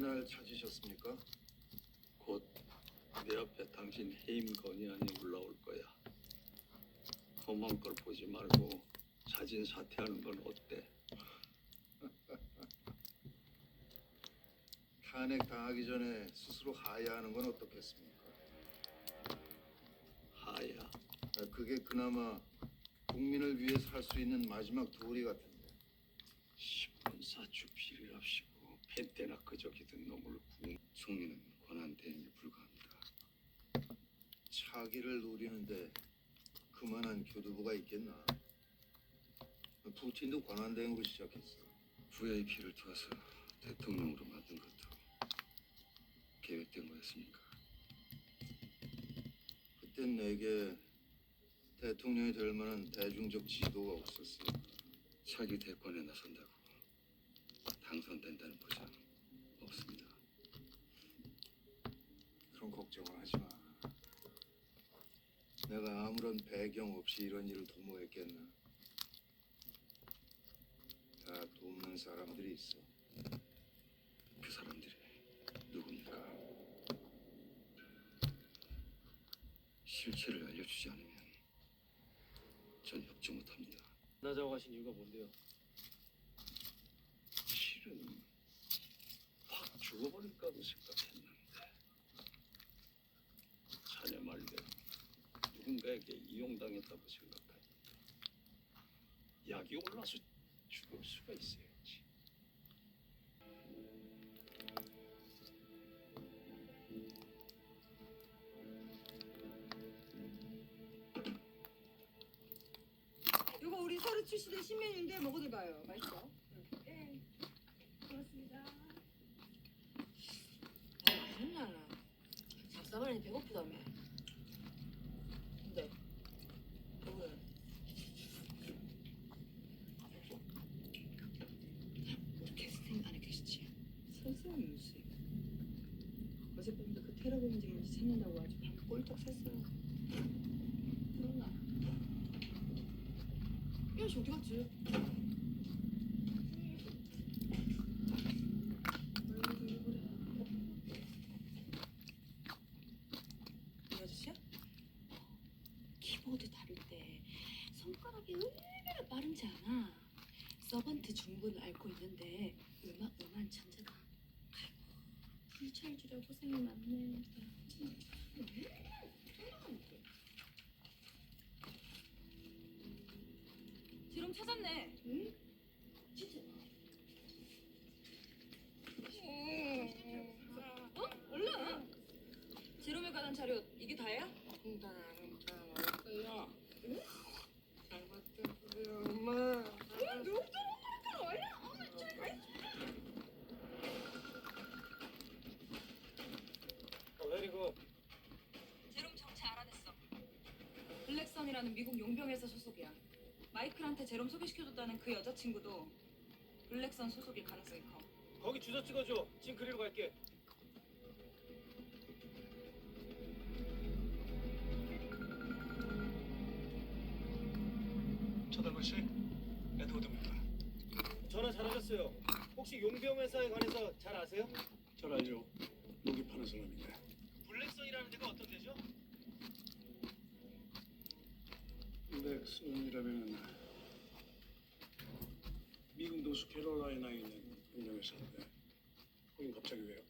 날 찾으셨습니까? 곧 내 앞에 당신 해임 건의안이 올라올 거야. 험한 걸 보지 말고 자진 사퇴하는 건 어때? 탄핵 당하기 전에 스스로 하야하는 건 어떻겠습니까? 하야. 아, 그게 그나마 국민을 위해서 할 수 있는 마지막 도리 같은데. 신분사 주필이랍시고 펜때나 그저기든 놈을 구운 총리는 권한 대행에 불과합니다. 차기를 노리는데 그만한 교두보가 있겠나? 푸틴도 권한 대행으로 시작했어. VIP를 도와서 대통령으로 만든 것도 계획된 거였습니까? 그땐 내게 대통령이 될 만한 대중적 지도가 없었어. 차기 대권에 나선다고 당선된다는 보장 없습니다. 그런 걱정을 하지 마. 내가 아무런 배경 없이 이런 일을 도모했겠나? 다 돕는 사람들이 있어. 그 사람들이 누굽니까? 실체를 알려주지 않으면 전 협조 못합니다. 만나자고 하신 이유가 뭔데요? 실은 확 죽어버릴까도 생각했는데 자네 말대로 누군가에게 이용당했다고 생각하니 약이 올라서 죽을 수가 있어야지. 이거 우리 서류 출시된 신메뉴인데 먹어도 봐요. 맛있어. 네. 고맙습니다. 아, 맛있네. 잡사발이 배고프다며. 근데 왜? 우리 캐스팅 안에 계시지? 설사는 무슨. 어젯밤부터 그 테러 범죄 문제 찾는다고 아주 밤 꼴떡 샜어요. 그러나. 야씨 어디 갔지? 이 아저씨야? 키보드 다룰 때 의외로 빠른지 않아. 서번트 중분을 앓고 있는데 음악 음한. 아이고, 불찰 주려 고생이 많네. 제롬 찾았네. 응? 진짜. 어? 얼른. 제롬에 관한 자료 이게 다야? 어, 내리고 제롬 정체 알아냈어. 블랙선이라는 미국 용병회사 소속이야. 마이클한테 제롬 소개시켜줬다는 그 여자친구도 블랙선 소속일 가능성이 커. 거기 주소 찍어줘. 지금 그리로 갈게. 쳐다볼 씨, 에드워드입니다. 전화 잘하셨어요. 혹시 용병 회사에 관해서 잘 아세요? 잘 알죠. 무기 파는 사람인데. 블랙선이라는 데가 어떤 데죠? 렉슨이라면 미국 노스 캐롤라이나에 있는 운영회사인데 거긴 갑자기 왜요?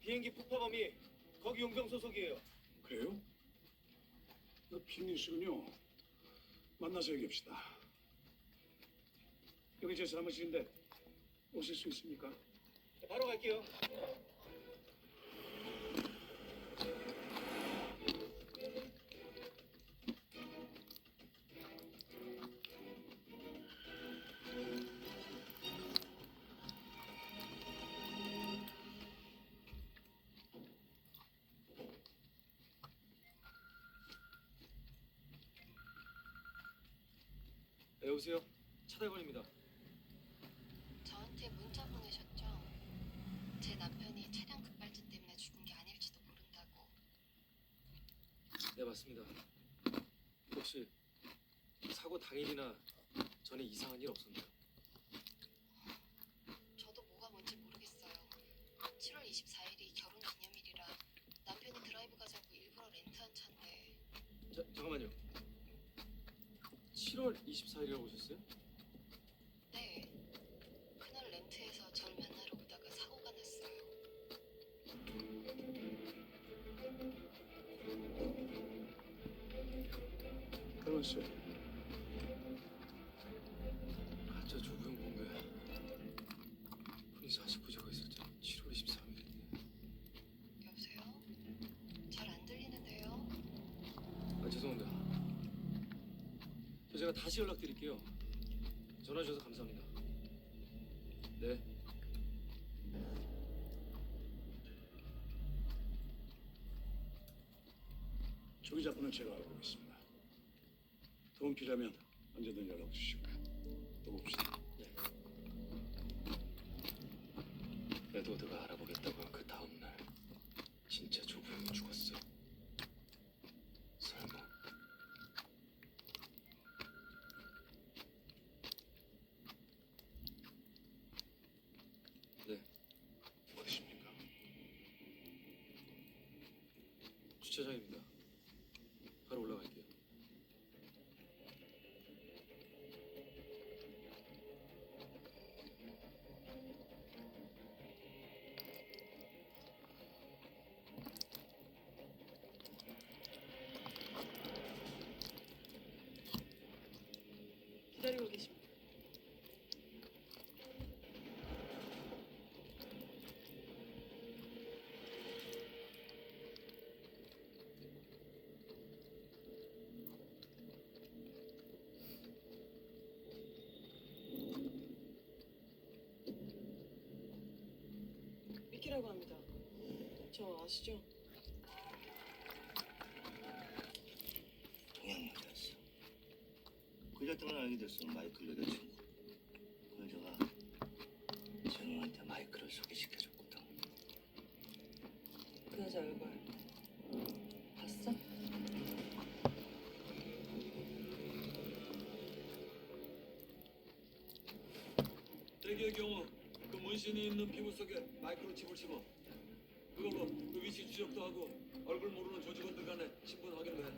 비행기 폭파범이 거기 용병 소속이에요. 그래요? 너 빅뉴스군요. 만나서 얘기합시다. 여기 제 사무실인데 오실 수 있습니까? 네, 바로 갈게요. 네, 여보세요? 차달걸입니다. 저한테 문자 보내셨죠? 제 남편이 차량 급발진 때문에 죽은 게 아닐지도 모른다고. 네, 맞습니다. 혹시 사고 당일이나 전에 이상한 일 없었나요? 저도 뭐가 뭔지 모르겠어요. 7월 24일이 결혼 기념일이라 남편이 드라이브 가자고 일부러 렌트한 차인데. 자, 잠깐만요. 7월 24일이라고 오셨어요? 네. 그날 렌트에서 절 만나러 오다가 사고가 났어요. 혜원 씨, 가짜 조부영 본게 분이 49제가 있을 때 7월 23일인데. 여보세요? 잘 안 들리는데요? 아 죄송합니다. 저 제가 다시 연락드릴게요. 전화 주셔서 감사합니다. 네. 조 기 자분은 제가 알고 있습니다. 도움 필요하면 언제든 연락 주시고요. 또 봅시다. 에드워드가 알아보겠다고 한그 다음날 진짜 조부영이 죽었어. 설마. 네. 어디십니까? 주차장입니다. 바로 올라갈게요. 기다리고 계십니다. 미키라고 합니다. 저 아시죠? 동양여자였어. 그 여자 때문에 알게 됐어. 마이클 여자친구. 그 여자가 제롱한테 마이클을 소개시켜줬거든. 그 여자 얼굴 봤어? 대개의 경우 그 문신이 있는 피부 속에 마이크로 칩을 심어 그걸로 그 위치 추적도 하고 얼굴 모르는 조직원들 간의 신분 확인도 해.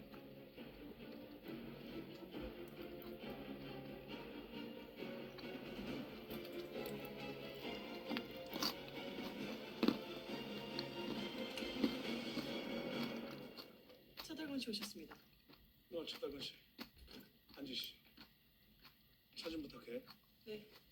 차달건 씨 오셨습니다. 너 최달근 씨, 앉으시. 사진 부탁해. 네.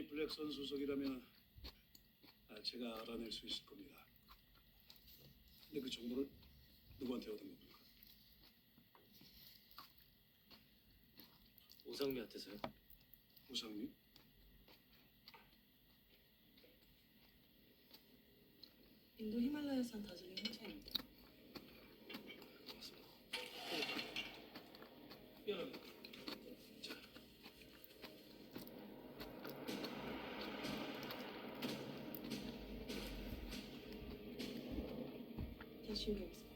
국가범이 블랙선 소속이라면 아, 제가 알아낼 수 있을 겁니다. 근데 그 정보를 누구한테 얻은 겁니까? 오상미한테서요. 우상님? 인도 히말라야산 홍차입니다. 고맙습니다. 미안합니다. 다시 준비하겠습니다.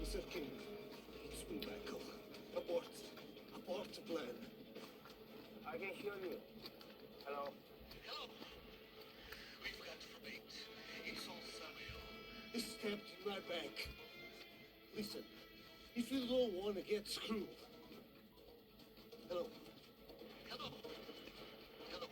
Mr. King, it's me, Michael. Abort. Abort the plan. I can hear you. Captain, in my back. Listen, if you don't want to get screwed. Hello. Hello. Hello.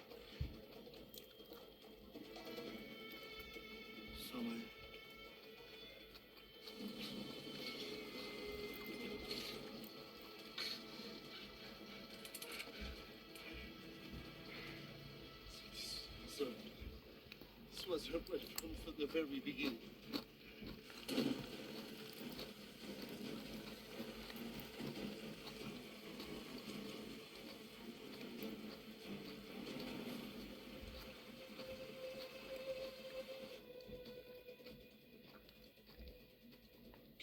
So, this was her question from the very beginning.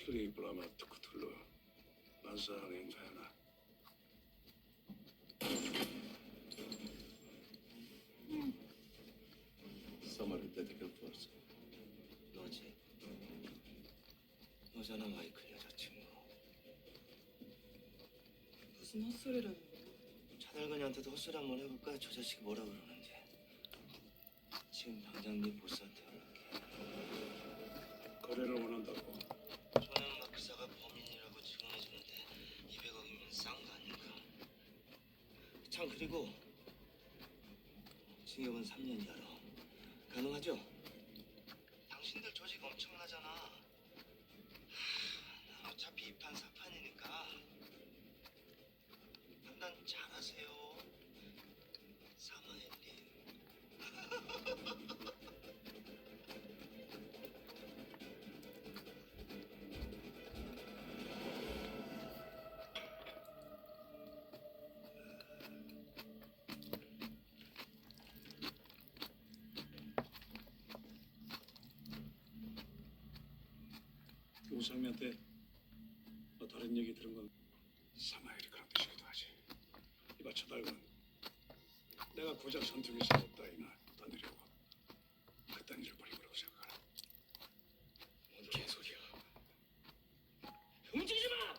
슬리 블라마 blâme à tout le monde. Bazar 너지. 너잖아 마이클 여자친구. 무슨 헛소리라는 거야? 차달근이한테도 헛소리 한번 해볼까? 저 자식이 뭐라 그러는지. 지금 당장 네 보스한테 연락해. 거래를 원한다고. 참 그리고 징역은 3년이야로 가능하죠? 당신들 조직 엄청나잖아. 하, 난 어차피 이판 사판이니까 판단 잘하세요. 우상미한테 뭐 다른 얘기 들은 건 사마엘이 그런 뜻이기도 하지. 이봐 처달건 내가 고작 전투기 사업 따위나 떠내려고 그딴 일을 벌인 거라고 생각하나? 뭔 개소리야. 움직이지 마!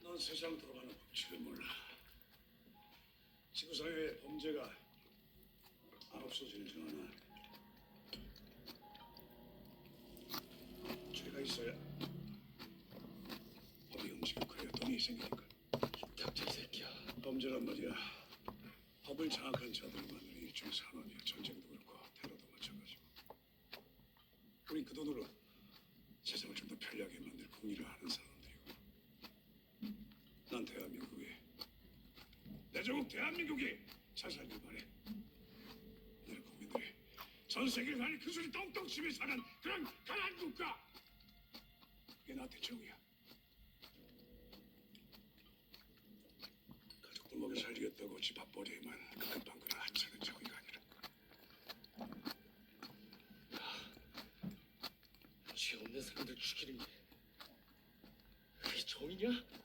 넌 세상 돌아가는 법칙을 몰라. 지구사회의 범죄가 생기니까. 닥쳐 이 새끼야. 범죄란 말이야. 법을 장악한 자들만이 일종의 산업이야. 전쟁도 그렇고 테러도 마찬가지고. 우린 그 돈으로 세상을 좀 더 편리하게 만들 궁리를 하는 사람들이고. 난 대한민국에 내 조국 대한민국이 잘 살길 바래. 나라 국민들이 전 세계에 사는 그 소리 똥똥 치며 사는 그런 가난 국가. 그게 나한테 정이야. 가족들 먹여 살리겠다고 집 앞벌이에만 급급한 그런 하찮은 정의가 아니라 죄 없는 사람들 죽이는 게 그게 정이냐?